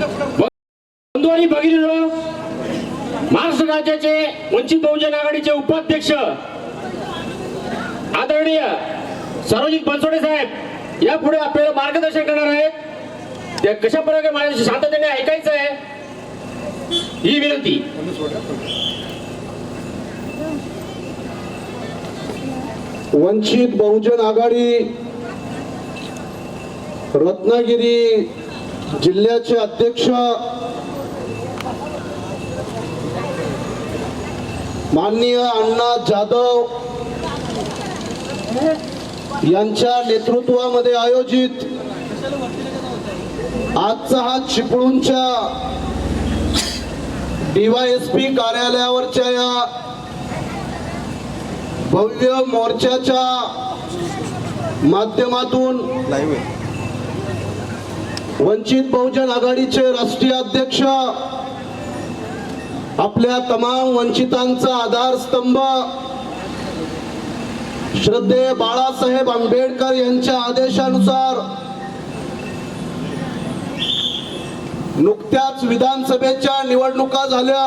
बंधू आणि भगिनीनो महाराष्ट्र राज्याचे वंचित बहुजन आघाडीचे उपाध्यक्ष आदरणीय सार्वजनिक बनसोडे साहेब यापुढे आपल्याला मार्गदर्शन करणार आहेत. त्या कशा प्रकारे माझ्या शांततेने ऐकायचं आहे ही विनंती. वंचित बहुजन आघाडी रत्नागिरी जिल्ह्याचे अध्यक्ष माननीय अण्णा जाधव यांच्या नेतृत्वामध्ये आयोजित आजचा हा चिपळूणच्या डीवायएसपी कार्यालयावरच्या या भव्य मोर्चाच्या माध्यमातून वंचित बहुजन आघाडीचे राष्ट्रीय अध्यक्ष आपल्या तमाम वंचितांचा आधारस्तंभ श्रद्धेय बाळासाहेब आंबेडकर यांच्या आदेशानुसार नुकत्याच विधानसभेच्या निवडणुका झाल्या.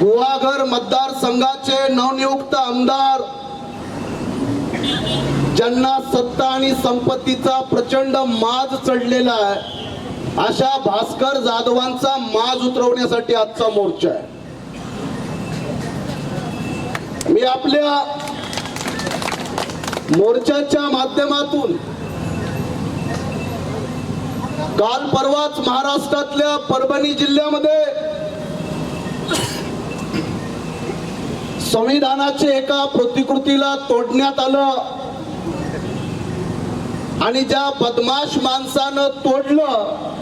गुहागर मतदारसंघाचे नवनियुक्त आमदार ज्यांना सत्ता आणि संपत्तीचा प्रचंड माज चढलेला आहे अशा भास्कर जाधवांचा माज उतरवण्यासाठी आजचा मोर्चा आहे. मी आपल्या मोर्चाच्या माध्यमातून काल परवाच महाराष्ट्रातल्या परभणी जिल्ह्यामध्ये संविधानाचे एका प्रतिकृतीला तोडण्यात आलं. आणि ज्या बदमाश माणसानं तोडलं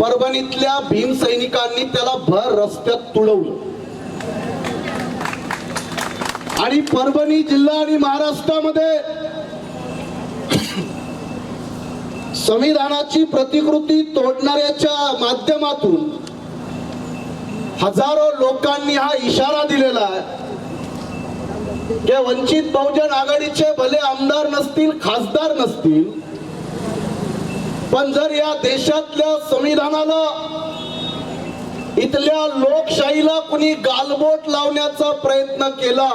परभणीतल्या भीम सैनिकांनी त्याला भर रस्त्यात तुडवलं. आणि परभणी जिल्हा आणि महाराष्ट्रामध्ये संविधानाची प्रतिकृती तोडणाऱ्याच्या माध्यमातून हजारो लोकांनी हा इशारा दिलेला आहे. जे वंचित बहुजन आघाडीचे भले आमदार नसतील खासदार नसतील पण जर या देशातल्या संविधानाला इथल्या लोकशाहीला कुणी गालबोट लावण्याचा प्रयत्न केला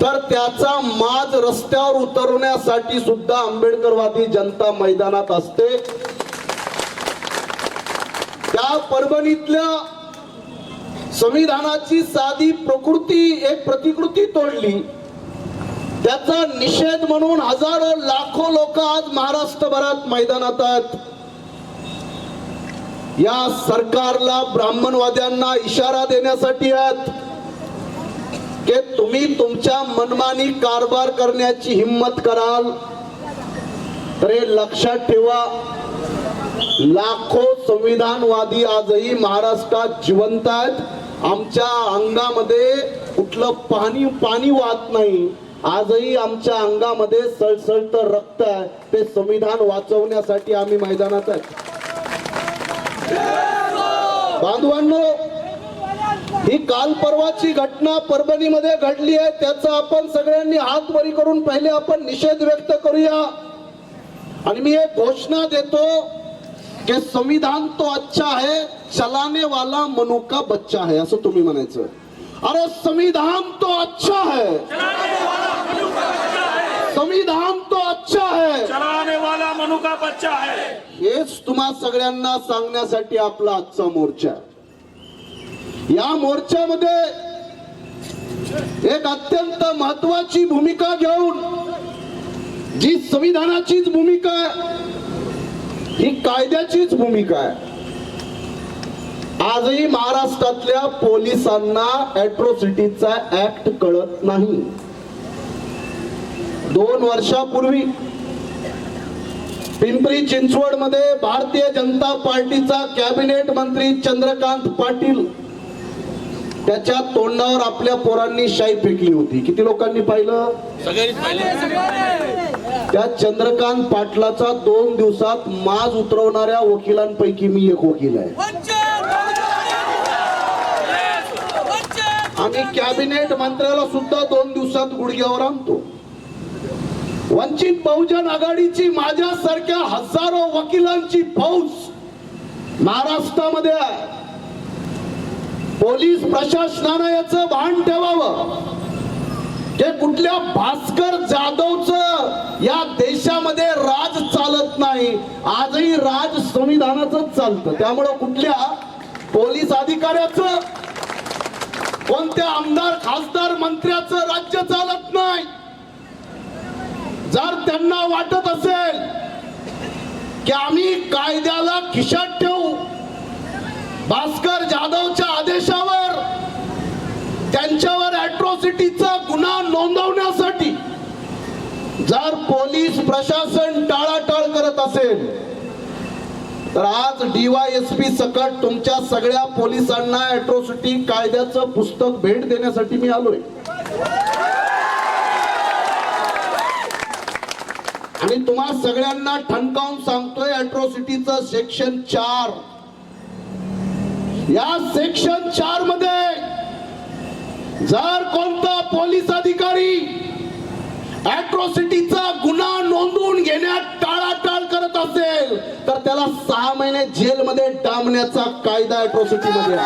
तर त्याचा माज रस्त्यावर उतरवण्यासाठी सुद्धा आंबेडकरवादी जनता मैदानात असते. त्या परभणीतल्या संविधानाची साधी प्रकृती एक प्रतिकृती तोडली. त्याचा निषेध म्हणून हजारो लाखो लोक आज महाराष्ट्रभरात मैदानात आहेत. या सरकारला ब्राह्मणवाद्यांना इशारा देण्यासाठी आहेत. की तुम्ही तुमच्या मनमानी कारभार करण्याची हिंमत कराल तर हे लक्षात ठेवा लाखो संविधानवादी आजही महाराष्ट्रात जिवंत आहेत. आमच्या अंगामध्ये कुठलं पाणी पाणी वाहत नाही. आजही आमच्या अंगामध्ये सळसळत रक्त आहे. ते संविधान वाचवण्यासाठी आम्ही मैदानात आहे बांधवांनो ही काल परवाची घटना परभणीमध्ये घडली आहे. त्याचा आपण सगळ्यांनी हात वरी करून पहिले आपण निषेध व्यक्त करूया. आणि मी एक घोषणा देतो की संविधान तो अच्छा है चलाने वाला मनु का बच्चा है असं तुम्ही म्हणायचं अरे संविधान तो अच्छा है। संविधान तो अच्छा है। चलाने वाला मनु का बच्चा है। हेच तुम्हा सगळ्यांना सांगण्यासाठी आपला आजचा मोर्चा आहे. या मोर्चामध्ये एक अत्यंत महत्वाची भूमिका घेऊन जी संविधानाचीच भूमिका आहे ही कायद्याचीच भूमिका आहे आजही महाराष्ट्रातल्या पोलिसांना अॅट्रॉसिटीचा ऍक्ट कळत नाही. दोन वर्षापूर्वी पिंपरी चिंचवडमध्ये भारतीय जनता पार्टीचा कॅबिनेट मंत्री चंद्रकांत पाटील त्याच्या तोंडावर आपल्या पोरांनी शाई फेकली होती. किती लोकांनी पाहिलं? त्या चंद्रकांत पाटलाचा दोन दिवसात माज उतरवणाऱ्या वकिलांपैकी मी एक वकील आहे. आम्ही कॅबिनेट मंत्र्याला सुद्धा दोन दिवसात गुडघ्यावर आणतो. वंचित बहुजन आघाडीची माझ्यासारख्या हजारो वकिलांची फौज महाराष्ट्रामध्ये आहे. पोलीस प्रशासनानं याचं भान ठेवावं. की कुठल्या भास्कर जाधवच या देशामध्ये राज चालत नाही आजही राज संविधानाच चालतं. त्यामुळं कुठल्या पोलीस अधिकाऱ्याचं कोणत्या आमदार खासदार मंत्र्याचं राज्य चालत नाही. जर त्यांना वाटत असेल की आम्ही कायद्याला खिशात ठेवू भास्कर जाधवच्या आदेशावर त्यांच्यावर अॅट्रॉसिटीचा गुन्हा नोंदवण्यासाठी जर पोलीस प्रशासन टाळाटाळ करत असेल तर आज डीवायएसपी सकट तुमच्या सगळ्या पोलिसांना अॅट्रॉसिटी कायद्याचं पुस्तक भेट देण्यासाठी मी आलोय. आणि तुम्हा सगळ्यांना ठणकावून सांगतोय अॅट्रॉसिटीचं सेक्शन चार. या सेक्शन चारमध्ये जर कोणता पोलीस अधिकारी अॅट्रॉसिटीचा गुन्हा नोंदवून घेण्यात टाळाटाळ असेल तर त्याला सहा महिने जेलमध्ये डांबण्याचा कायदा अट्रॉसिटी मध्ये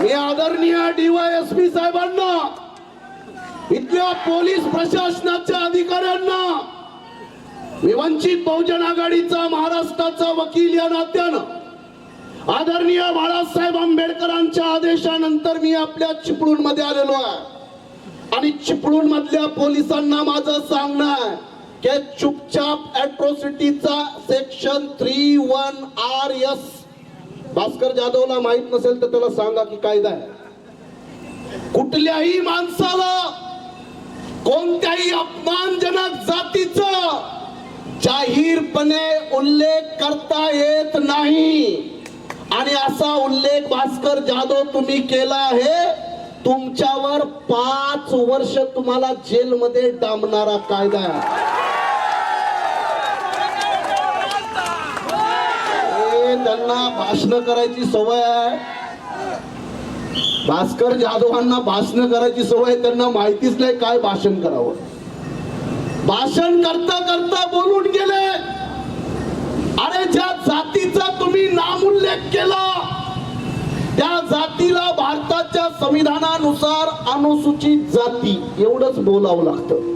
मी आदरणीय डीवायएसपी साहेबांना इथल्या पोलीस प्रशासनाच्या अधिकाऱ्यांना मी वंचित बहुजन आघाडीचा महाराष्ट्राचा वकील या नात्यानं आदरणीय बाळासाहेब आंबेडकरांच्या आदेशानंतर मी आपल्या चिपळूणमध्ये आलेलो आहे. आणि चिपळूण मधल्या पोलिसांना माझं सांगणं आहे के चुपचाप अॅट्रॉसिटीचा section three one R S Bhaskar जाधवला माहीत नसेल तर त्याला सांगा की कायदा आहे. कुठल्याही माणसाला कोणत्याही अपमानजनक जातीचा जाहीरपणे उल्लेख करता येत नाही. आणि असा उल्लेख भास्कर जाधव तुम्ही केला आहे तुमच्यावर पाच वर्ष तुम्हाला जेलमध्ये डांबणारा कायदा आहे. त्यांना भाषण करायची सवय आहे. भास्कर जाधवांना भाषण करायची सवय त्यांना माहितीच नाही काय भाषण करावं. भाषण करता करता बोलून गेले. अरे ज्या जातीचा तुम्ही नामुल्लेख केला त्या जातीला भारताच्या संविधानानुसार अनुसूचित जाती एवढंच बोलावं लागतं.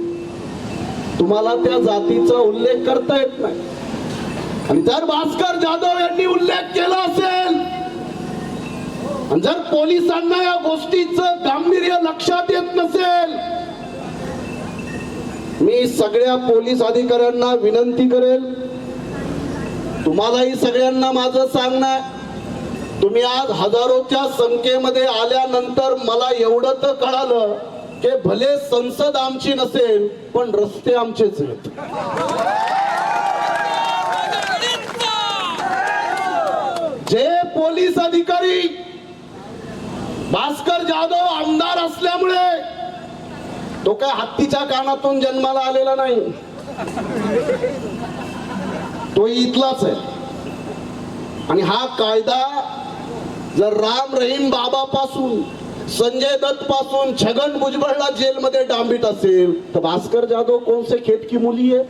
तुम्हाला त्या जातीचा उल्लेख करता येत नाही. आणि जर भास्कर जाधव यांनी उल्लेख केला असेल आणि जर पोलिसांना या गोष्टीचं गांभीर्य लक्षात येत नसेल मी सगळ्या पोलीस अधिकाऱ्यांना विनंती करेल तुम्हालाही सगळ्यांना माझं सांगणं तुम्ही आज हजारोच्या संख्येमध्ये आल्यानंतर मला एवढं तर कळालं की भले संसद आमची नसेल पण रस्ते आमचेच आहेत. जे पोलीस अधिकारी भास्कर जाधव आमदार असल्यामुळे तो काय हत्तीच्या कानातून जन्माला आलेला नाही. तो इथलाच आहे. आणि हा कायदा जर राम रहीम बाबा पासून संजय दत्त पासून छगन भुजबळला जेलमध्ये डांबीत असेल तर भास्कर जाधव कोणसे खेत की मुली आहे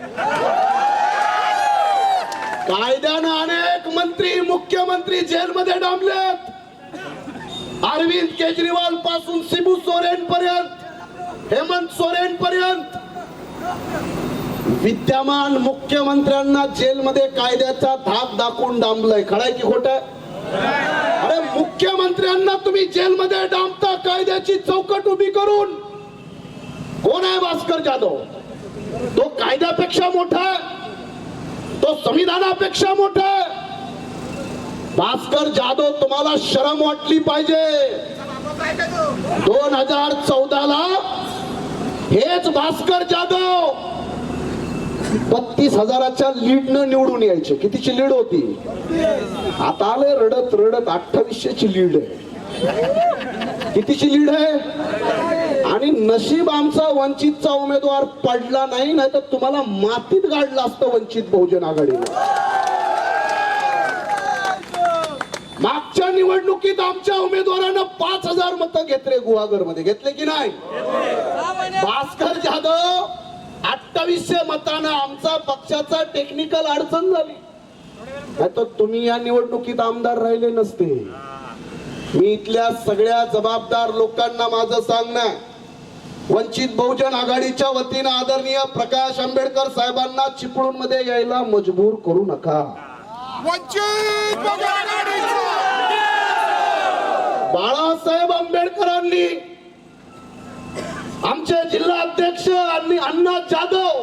कायद्यानं अनेक मंत्री मुख्यमंत्री जेलमध्ये डांबलेत. अरविंद केजरीवाल पासून शिबू सोरेन पर्यंत हेमंत सोरेन पर्यंत. विद्यमान मुख्यमंत्र्यांना जेलमध्ये कायद्याचा धाक दाखवून डांबलाय. खडाय की खोट अरे मुख्यमंत्र्यांना तुम्ही जेलमध्ये डांबता कायद्याची चौकट उभी करून. कोण आहे भास्कर जाधव? तो कायद्यापेक्षा मोठा तो संविधानापेक्षा मोठा भास्कर जाधव तुम्हाला शरम वाटली पाहिजे. दोन हजार चौदाला हेच भास्कर जाधव. बत्तीस हजाराच्या लीडनं निवडून यायचे. कितीची लीड होती? आता आलं रडत रडत अठ्ठावीसशे लीड आहे. कितीची लीड आहे? आणि नशीब आमचा वंचितचा उमेदवार पडला नाही नाही तर तुम्हाला मातीत गाडलं असतं वंचित बहुजन आघाडी मागच्या निवडणुकीत आमच्या उमेदवारानं पाच हजार मतं घेतले गुहागरमध्ये घेतले की नाही? भास्कर जाधव अठ्ठावीसशे मतानं आमचा पक्षाचा टेक्निकल अडचण झाली. तर तुम्ही या निवडणुकीत आमदार राहिले नसते. मी इथल्या सगळ्या जबाबदार लोकांना माझं सांगणं. वंचित बहुजन आघाडीच्या वतीनं आदरणीय प्रकाश आंबेडकर साहेबांना चिपळूणमध्ये यायला मजबूर करू नका. बाळासाहेब आंबेडकरांनी आमचे जिल्हा अध्यक्ष आणि अण्णा जाधव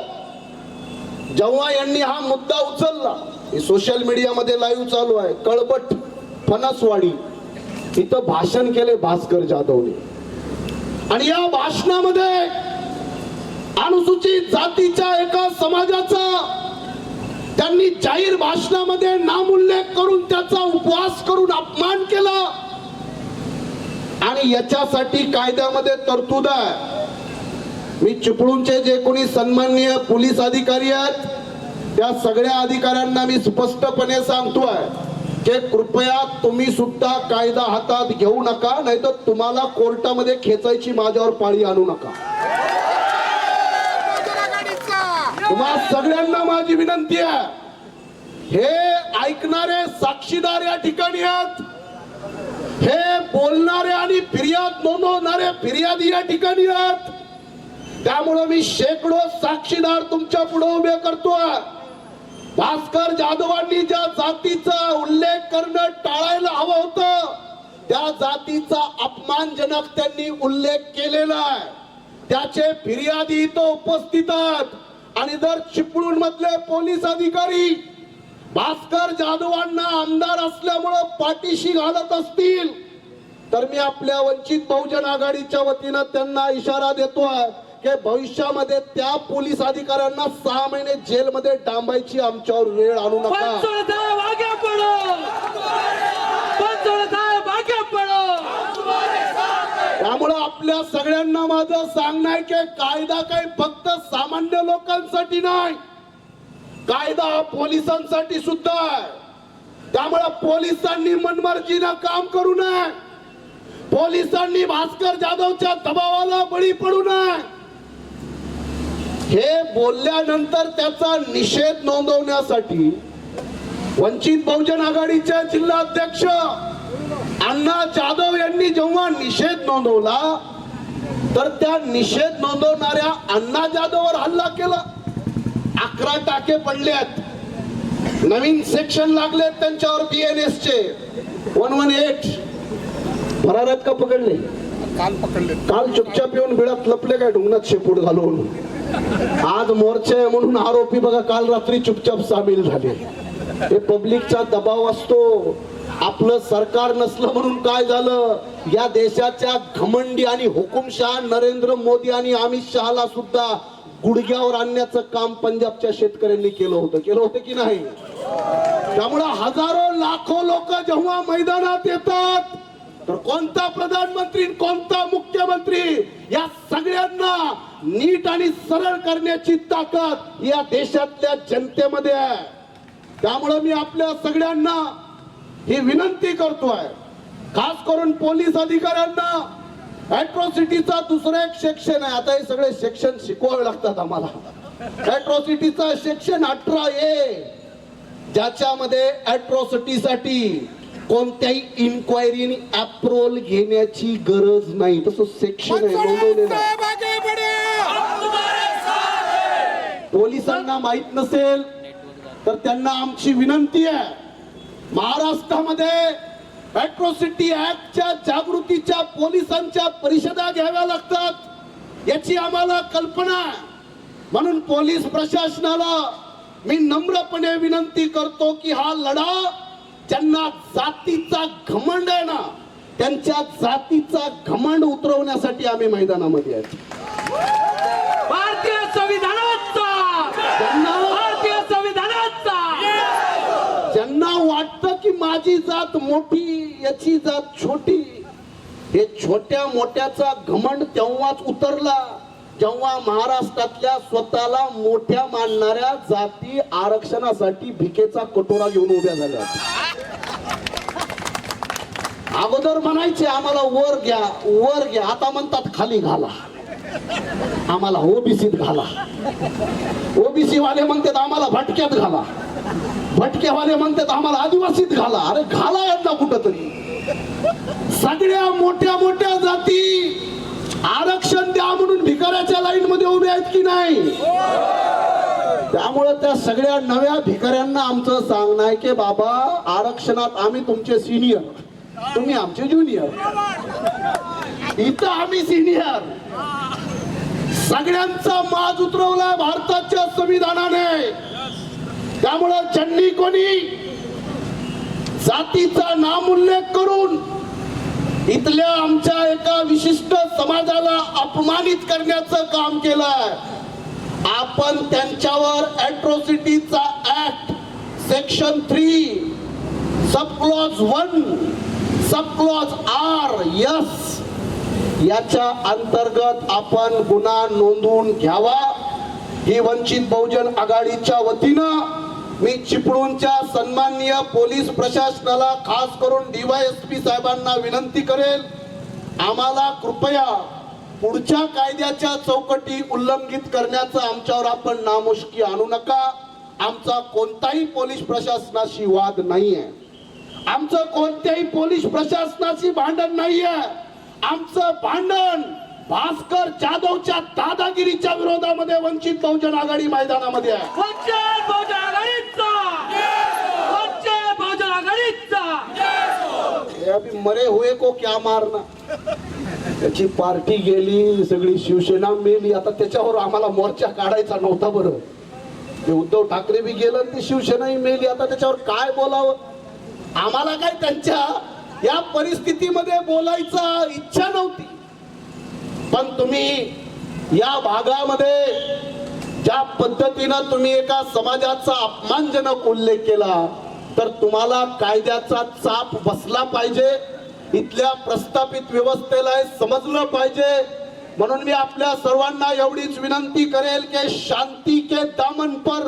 जेव्हा यांनी हा मुद्दा उचलला सोशल मीडियामध्ये लाईव्ह चालू आहे. कळबट फणसवाडी इथं भाषण केले भास्कर जाधवने. आणि या भाषणामध्ये अनुसूचित जातीच्या एका समाजाचा त्यांनी जाहीर भाषणामध्ये नामोल्लेख करून त्याचा उपवास करून अपमान केला. आणि याच्यासाठी कायद्यामध्ये तरतूद आहे. मी चिपळूणचे जे कोणी सन्माननीय पोलीस अधिकारी आहेत त्या सगळ्या अधिकाऱ्यांना मी स्पष्टपणे सांगतोय की कृपया तुम्ही सुद्धा कायदा हातात घेऊ नका नाही तर तुम्हाला कोर्टामध्ये खेचायची माझ्यावर पाळी आणू नका. तुम्हाला तुम्हा सगळ्यांना माझी विनंती आहे. हे ऐकणारे साक्षीदार या ठिकाणी आहेत. हे बोलणारे आणि फिर्याद नोंदवणारे फिर्यादी या ठिकाणी आहेत. त्यामुळं मी शेकडो साक्षीदार तुमच्यापुढे उभे करतो. भास्कर जाधवांनी ज्या जातीचा उल्लेख करणं टाळायला हवं होतं त्या जातीचा अपमानजनक त्यांनी उल्लेख केलेला आहे. त्याचे फिर्यादी इथं उपस्थित आहेत. आणि जर चिपळूण मधले पोलीस अधिकारी भास्कर जाधवांना आमदार असल्यामुळं पाठीशी घालत असतील तर मी आपल्या वंचित बहुजन आघाडीच्या वतीनं त्यांना इशारा देतो आहे. की भविष्यामध्ये त्या पोलीस अधिकाऱ्यांना सहा महिने जेलमध्ये डांबायची आमच्यावर वेळ आणू नका. त्यामुळं आपल्या सगळ्यांना माझं सांगणं आहे की कायदा काही फक्त सामान्य लोकांसाठी नाही कायदा पोलिसांसाठी सुद्धा आहे. त्यामुळं पोलिसांनी मनमर्जीनं काम करू नये. पोलिसांनी भास्कर जाधवच्या दबावाला बळी पडू नये. हे बोलल्यानंतर त्याचा निषेध नोंदवण्यासाठी वंचित बहुजन आघाडीचे जिल्हा अध्यक्ष अण्णा जाधव यांनी जेव्हा निषेध नोंदवला तर त्या निषेध नोंदवणाऱ्या अण्णा जाधववर हल्ला केला. अकरा टाके पडले आहेत. नवीन सेक्शन लागले त्यांच्यावर बीएनएस चे. वन वन एट फरार का पकडले? काल पकडले. काल चुपचाप येऊन बिळात लपले काय? ढुंगणात शेपूट घालून. आज मोर्चे आहे म्हणून आरोपी बघा काल रात्री चुपचाप सामील झाले. हे पब्लिकचा दबाव असतो. आपलं सरकार नसलं म्हणून काय झालं? या देशाच्या घमंडी आणि हुकुमशहा नरेंद्र मोदी आणि अमित शहाला सुद्धा गुडघ्यावर आणण्याचं काम पंजाबच्या शेतकऱ्यांनी केलं होतं. केलं होतं की नाही? त्यामुळं हजारो लाखो लोक जेव्हा मैदानात येतात तर कोणता प्रधानमंत्री कोणता मुख्यमंत्री या सगळ्यांना नीट आणि सरळ करण्याची ताकद या देशातल्या जनतेमध्ये आहे. त्यामुळं मी आपल्या सगळ्यांना ही विनंती करतोय. खास करून पोलीस अधिकाऱ्यांना अॅट्रॉसिटीचा दुसरा एक सेक्शन आहे. आता हे सगळे सेक्शन शिकवावे लागतात आम्हाला. अॅट्रॉसिटीचा सेक्शन अठरा ए ज्याच्यामध्ये अॅट्रॉसिटीसाठी कोणत्याही इन्क्वायरी अप्रुव्हल घेण्याची गरज नाही. तसं सेक्शन आहे. नोंदवलेलं पोलिसांना माहीत नसेल तर त्यांना आमची विनंती आहे. महाराष्ट्रामध्ये अॅट्रॉसिटी ऍक्टच्या जागृतीच्या पोलिसांच्या परिषदा घ्याव्या लागतात याची आम्हाला कल्पना म्हणून पोलीस प्रशासनाला मी नम्रपणे विनंती करतो की हा लढा ज्यांना जातीचा घमंड आहे ना त्यांच्या जातीचा घमंड उतरवण्यासाठी आम्ही मैदानामध्ये आहेत भारतीय संविधानाचा! भारतीय संविधानाचा! ज्यांना वाटतं की माझी जात मोठी याची जात छोटी हे छोट्या मोठ्याचा घमंड तेव्हाच उतरला. जेव्हा महाराष्ट्रातल्या स्वतःला मोठ्या मानणाऱ्या जाती आरक्षणासाठी भिकेचा कटोरा घेऊन उभ्या झाल्या. अगोदर म्हणायचे आम्हाला वर घ्या वर घ्या. आता म्हणतात खाली घाला. आम्हाला ओबीसीत घाला. ओबीसी वाले म्हणतात आम्हाला भटक्यात घाला. भटकेवाले म्हणतात आम्हाला आदिवासीत घाला. अरे घाला यांना कुठं तरी सगळ्या मोठ्या मोठ्या जाती आरक्षण द्या म्हणून भिकाऱ्याच्या लाईन मध्ये उभे आहेत की नाही? त्यामुळे त्या सगळ्या नव्या भिकाऱ्यांना आमचं सांगणं आहे की बाबा आरक्षणात आम्ही तुमचे सिनियर तुम्ही आमचे ज्युनियर इथं आम्ही सिनियर सगळ्यांचा माज उतरवलाय भारताच्या संविधानाने. त्यामुळं ज्यांनी कोणी जातीचा नामोल्लेख करून इथल्या आमच्या एका विशिष्ट समाजाला अपमानित करण्याचं काम केलंय. आपण त्यांच्यावर अॅट्रॉसिटीचा act section three sub clause one sub clause R S याच्या अंतर्गत आपण गुन्हा नोंदवून घ्यावा. ही वंचित बहुजन आघाडीच्या वतीनं मी चिपळूणच्या सन्माननीय पोलीस प्रशासनाला खास करून डीवायएसपी साहेबांना विनंती करेल. आम्हाला कृपया पुढच्या कायद्याच्या चौकटी उल्लंघित करण्याचं आमच्यावर आपण नामुष्की आणू नका. आमचा कोणताही पोलीस प्रशासनाशी वाद नाहीये. आमचं कोणत्याही पोलीस प्रशासनाशी भांडण नाहीये. आमचं भांडण भास्कर जाधवच्या दादागिरीच्या विरोधामध्ये वंचित बहुजन आघाडी मैदानामध्ये आहे. अभी मरे हुए को क्या मारना? त्याची पार्टी गेली सगळी शिवसेना मेली. आता त्याच्यावर आम्हाला मोर्चा काढायचा नव्हता बरं. ते उद्धव ठाकरे बी गेलं ती शिवसेनाही मेली. आता त्याच्यावर काय बोलावं? आम्हाला काय त्यांच्या या परिस्थितीमध्ये बोलायचा इच्छा नव्हती. पण तुम्ही या भागामध्ये ज्या पद्धतीनं तुम्ही एका समाजाचा अपमानजनक उल्लेख केला तर तुम्हाला कायद्याचा चाप बसला पाहिजे. इथल्या प्रस्थापित व्यवस्थेला समजलं पाहिजे. म्हणून मी आपल्या सर्वांना एवढीच विनंती करेल की शांती के दामन पर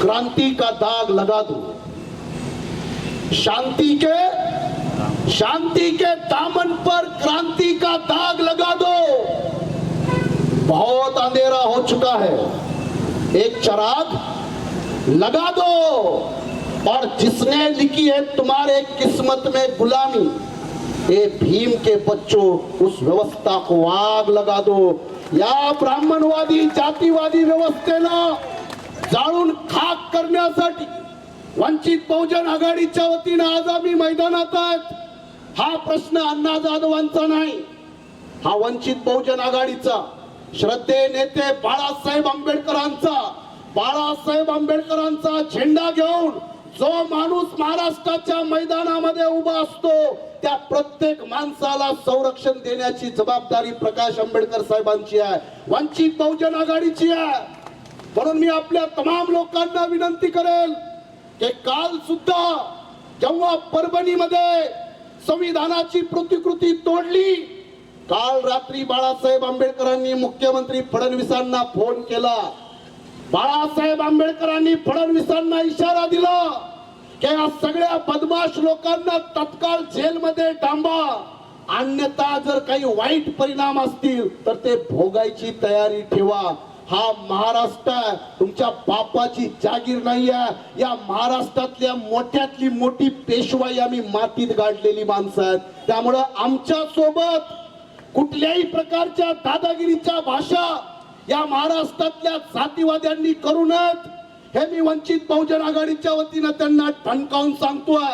क्रांती का दाग लगा दो. शांती के शांती के दामन पर क्रांति का दाग लगा दो. बहुत अंधेरा हो चुका है. एक चराग लगा दो. और जिसने लिखी है तुम्हारे किस्मत में गुलामी ए भीम के बच्चों उस व्यवस्था को आग लगा दो। या ब्राह्मणवादी जातीवादी व्यवस्थेला जाळून खाक करण्यासाठी वंचित बहुजन आघाडीच्या वतीनं आज आम्ही मैदानात आहेत. हा प्रश्न अण्णा जाधवांचा नाही हा वंचित बहुजन आघाडीचा. श्रद्धे नेते बाळासाहेब आंबेडकरांचा बाळासाहेब आंबेडकरांचा झेंडा घेऊन जो माणूस महाराष्ट्राच्या मैदानामध्ये उभा असतो त्या प्रत्येक माणसाला संरक्षण देण्याची जबाबदारी प्रकाश आंबेडकर साहेबांची आहे. वंचित बहुजन आघाडीची आहे. म्हणून मी आपल्या तमाम लोकांना विनंती करेल की काल सुद्धा जेव्हा परभणीमध्ये संविधानाची प्रतिकृती तोडली काल रात्री बाळासाहेब आंबेडकरांनी मुख्यमंत्री फडणवीसांना फोन केला. बाळासाहेब आंबेडकरांनी फडणवीसांना इशारा दिला की या सगळ्या बदमाश लोकांना तत्काळ जेलमध्ये डांबा. अन्यथा जर काही वाईट परिणाम असतील तर ते भोगायची तयारी ठेवा. हा महाराष्ट्र तुमच्या बापाची जागीर नाही आहे या महाराष्ट्रातल्या मोठ्यातली मोठी पेशवाई आम्ही मातीत गाडलेली माणसं आहेत. त्यामुळं आमच्यासोबत कुठल्याही प्रकारच्या दादागिरीच्या भाषा या महाराष्ट्रातल्या जातीवाद्यांनी करूनच हे मी वंचित बहुजन आघाडीच्या वतीनं त्यांना ठणकावून सांगतोय.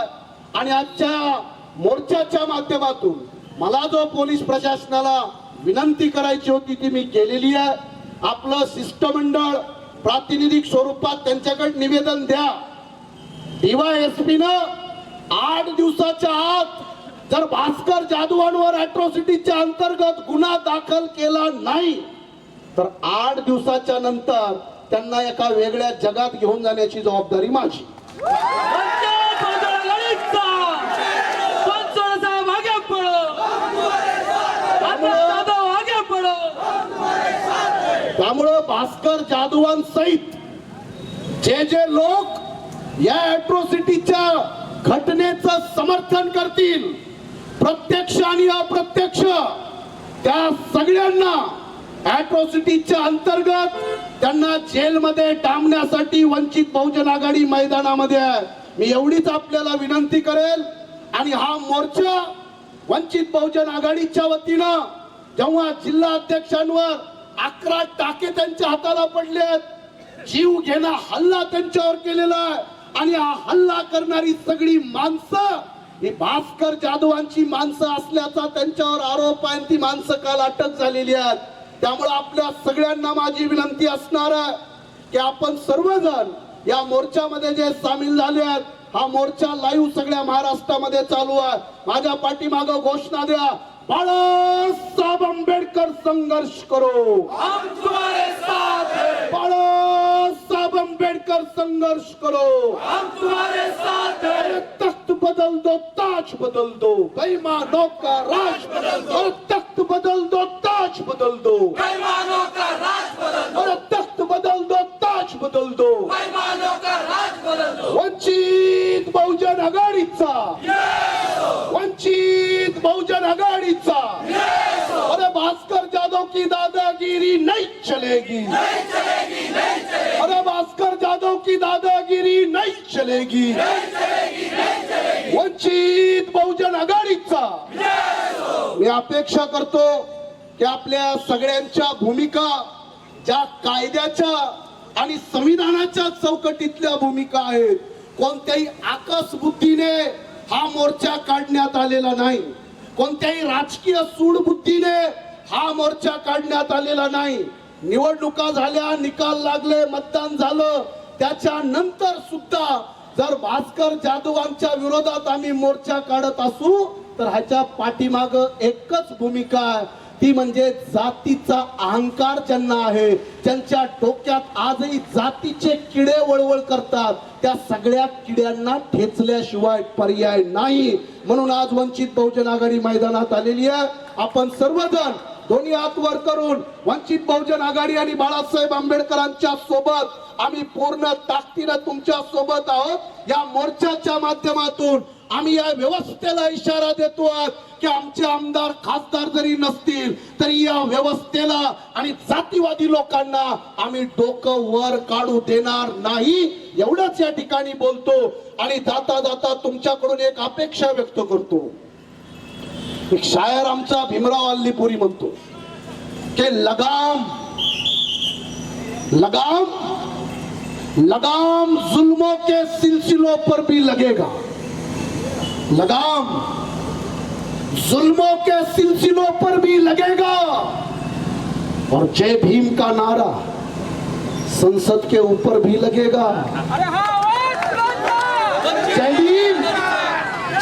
आणि आजच्या मोर्चाच्या माध्यमातून मला जो पोलीस प्रशासनाला विनंती करायची होती ती मी केलेली आहे. आपलं शिष्टमंडळ प्रातिनिधिक स्वरूपात त्यांच्याकडे निवेदन द्या. डीवायएसपी न आठ दिवसाच्या आत जर भास्कर जाधवांवर अॅट्रॉसिटीच्या अंतर्गत गुन्हा दाखल केला नाही तर आठ दिवसाच्या नंतर त्यांना एका वेगळ्या जगात घेऊन जाण्याची जबाबदारी माझी. त्यामुळं भास्कर जाधवांसहित जे जे लोक या अॅट्रोसिटीच्या घटनेचं समर्थन करतील प्रत्यक्ष आणि अप्रत्यक्ष त्या सगळ्यांना अॅट्रॉसिटीच्या अंतर्गत त्यांना जेलमध्ये डांबण्यासाठी वंचित बहुजन आघाडी मैदानामध्ये मी एवढीच आपल्याला विनंती करेल. आणि हा मोर्चा वंचित बहुजन आघाडीच्या वतीनं जेव्हा जिल्हा अध्यक्षांवर अकरा टाके त्यांच्या हाताला पडलेत जीव घेणा हल्ला त्यांच्यावर केलेला आहे. आणि हा हल्ला करणारी सगळी माणसं ही भास्कर जाधवांची माणसं असल्याचा त्यांच्यावर आरोप आहे ती माणसं काल अटक झालेली आहेत. त्यामुळे आपल्या सगळ्यांना माझी विनंती असणार आहे की आपण सर्वजण या मोर्चामध्ये जे सामील झाले आहेत हा मोर्चा लाईव्ह सगळ्या महाराष्ट्रामध्ये चालू आहे. माझ्या पाठीमाग घोषणा द्या. बाळासाहेब आंबेडकर संघर्ष करो. हम तुम्हारे साथ बाळासाहेब आंबेडकर संघर्ष करो. हम तुम्हारे साथ अरे तख्त बदल दो ताज बदल दो. बेईमानों का राज बदल दो. तख्त बदल दो ताज बदल दो. बेईमानों का राज बदल अरे तख्त बदल दो ताज बदल दो. बेईमानों का राज बदल दो. वंचित बहुजन आघाडीचा. वंचित बहुजन आघाडीचा. अरे भास्कर जाधव की दादागिरी नहीं चलेगी. अरे भास्कर जाधव की दादागिरी नहीं चलेगी. वंचित बहुजन आघाडीचा. मी अपेक्षा करतो की आपल्या सगळ्यांच्या भूमिका ज्या कायद्याच्या आणि संविधानाच्या चौकटीतल्या भूमिका आहेत कोणत्याही आकस बुद्धीने हा मोर्चा काढण्यात आलेला नाही. कोणत्याही राजकीय सूडबुद्धीने हा मोर्चा काढण्यात आलेला नाही. निवडणुका झाल्या निकाल लागले मतदान झालं. त्याच्यानंतर सुद्धा जर भास्कर जाधवांच्या विरोधात आम्ही मोर्चा काढत असू तर ह्याच्या पाठीमाग एकच भूमिका आहे. ती म्हणजे जातीचा अहंकार ज्यांना आहे ज्यांच्या डोक्यात आजही जातीचे किडे वळवळ करतात त्या सगळ्या किड्यांना ठेचल्याशिवाय पर्याय नाही. म्हणून आज वंचित बहुजन आघाडी मैदानात आलेली आहे. आपण सर्वजण दोन्ही हात वर करून वंचित बहुजन आघाडी आणि बाळासाहेब आंबेडकरांच्या सोबत आम्ही पूर्ण ताकदीनं तुमच्यासोबत आहोत. या मोर्चाच्या माध्यमातून आम्ही या व्यवस्थेला इशारा देतो आहोत की आमचे आमदार खासदार जरी नसतील तरी या व्यवस्थेला आणि जातीवादी लोकांना आम्ही डोकं वर काढू देणार नाही. एवढंच या ठिकाणी बोलतो आणि जाता जाता तुमच्याकडून एक अपेक्षा व्यक्त करतो. एक शायर आमचा भीमराव अल्लीपुरी म्हणतो की लगाम लगाम लगाम जुल्मों के सिलसिलों पर भी लगेगा. लगाम जुल्मों के सिलसिलों पर भी लगेगा। और जय भीम का नारा संसद के ऊपर भी लगेगा। जय भीम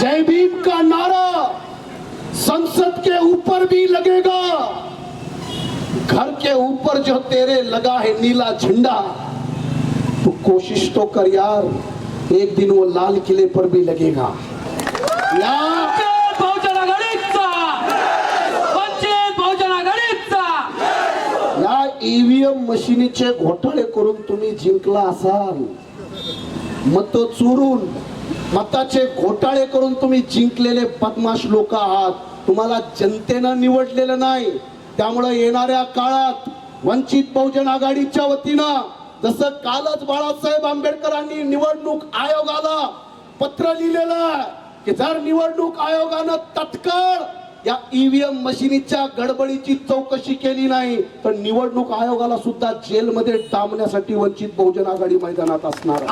जय भीम का नारा संसद के ऊपर भी लगेगा। घर के ऊपर जो तेरे लगा है नीला झंडा तो कोशिश तो कर यार एक दिन वो लाल किले पर भी लगेगा। ईव्हीएम मशीनीचे घोटाळे करून तुम्ही जिंकला असाल. मत चोरून मताचे घोटाळे करून तुम्ही जिंकलेले बदमाश लोक आहात. तुम्हाला जनतेनं निवडलेलं नाही. त्यामुळे येणाऱ्या काळात वंचित बहुजन आघाडीच्या वतीनं जसं कालच बाळासाहेब आंबेडकरांनी निवडणूक आयोगाला पत्र लिहिलेलं आहे. की जर निवडणूक आयोगानं तत्काळ या ईव्हीएम मशिनीच्या गडबडीची चौकशी केली नाही तर निवडणूक आयोगाला सुद्धा जेलमध्ये डांबण्यासाठी वंचित बहुजन आघाडी मैदानात असणार.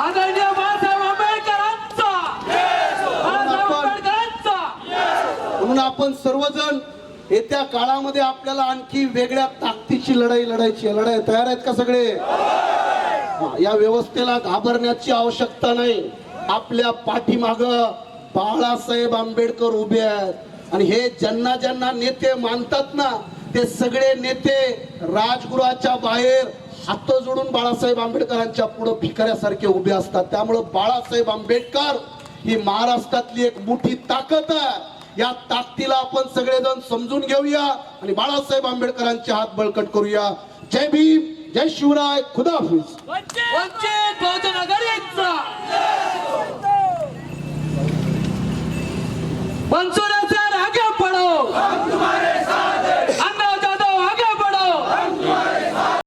म्हणून आपण सर्वजण येत्या काळामध्ये आपल्याला आणखी वेगळ्या ताकदीची लढाई लढायची. लढाई तयार आहेत का सगळे? या व्यवस्थेला घाबरण्याची आवश्यकता नाही. आपल्या पाठीमाग बाळासाहेब आंबेडकर उभे आहेत. आणि हे ज्यांना ज्यांना नेते मानतात ना ते सगळे नेते राजगृहाच्या बाहेर हात जोडून बाळासाहेब आंबेडकरांच्या पुढे भिकाऱ्यासारखे उभे असतात. त्यामुळं बाळासाहेब आंबेडकर ही महाराष्ट्रातली एक मोठी ताकद आहे. या ताकदीला आपण सगळेजण समजून घेऊया आणि बाळासाहेब आंबेडकरांचे हात बळकट करूया. जय भीम जय शिवराय खुदाफिज बनसुराचा राजा पडो.